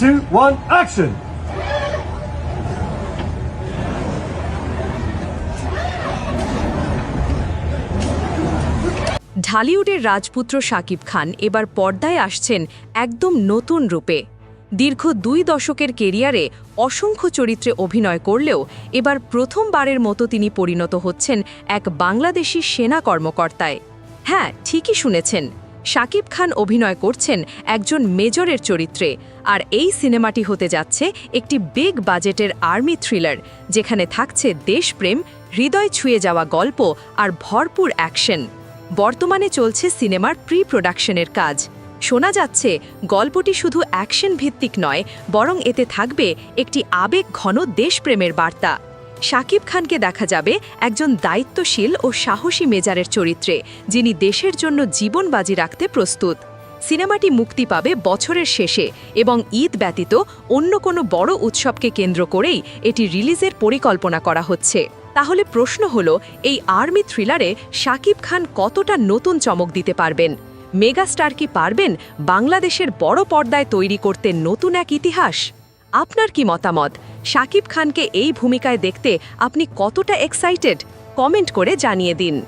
two, one, action! ঢালিউডের রাজপুত্র শাকিব খান এবার পর্দায় আসছেন একদম নতুন রূপে। দীর্ঘ দুই দশকের কেরিয়ারে অসংখ্য চরিত্রে অভিনয় করলেও এবার প্রথমবারের মতো তিনি পরিণত হচ্ছেন এক বাংলাদেশি সেনা কর্মকর্তায়। হ্যাঁ ঠিকই শুনেছেন। শাকিব খান অভিনয় করছেন একজন মেজরের চরিত্রে, আর এই সিনেমাটি হতে যাচ্ছে একটি বিগ বাজেটের আর্মি থ্রিলার, যেখানে থাকছে দেশপ্রেম, হৃদয় ছুঁয়ে যাওয়া গল্প আর ভরপুর অ্যাকশন। বর্তমানে চলছে সিনেমার প্রি প্রোডাকশনের কাজ। শোনা যাচ্ছে, গল্পটি শুধু অ্যাকশন ভিত্তিক নয়, বরং এতে থাকবে একটি আবেগ ঘন দেশপ্রেমের বার্তা। শাকিব খানকে দেখা যাবে একজন দায়িত্বশীল ও সাহসী মেজারের চরিত্রে, যিনি দেশের জন্য জীবন বাজি রাখতে প্রস্তুত। সিনেমাটি মুক্তি পাবে বছরের শেষে এবং ঈদ ব্যতীত অন্য কোনো বড় উৎসবকে কেন্দ্র করেই এটি রিলিজের পরিকল্পনা করা হচ্ছে। তাহলে প্রশ্ন হল, এই আর্মি থ্রিলারে শাকিব খান কতটা নতুন চমক দিতে পারবেন? মেগাস্টার কি পারবেন বাংলাদেশের বড় পর্দায় তৈরি করতে নতুন এক ইতিহাস? আপনার কি মতামত? শাকিব খানকে এই ভূমিকায় দেখতে আপনি কতটা এক্সাইটেড কমেন্ট করে জানিয়ে দিন।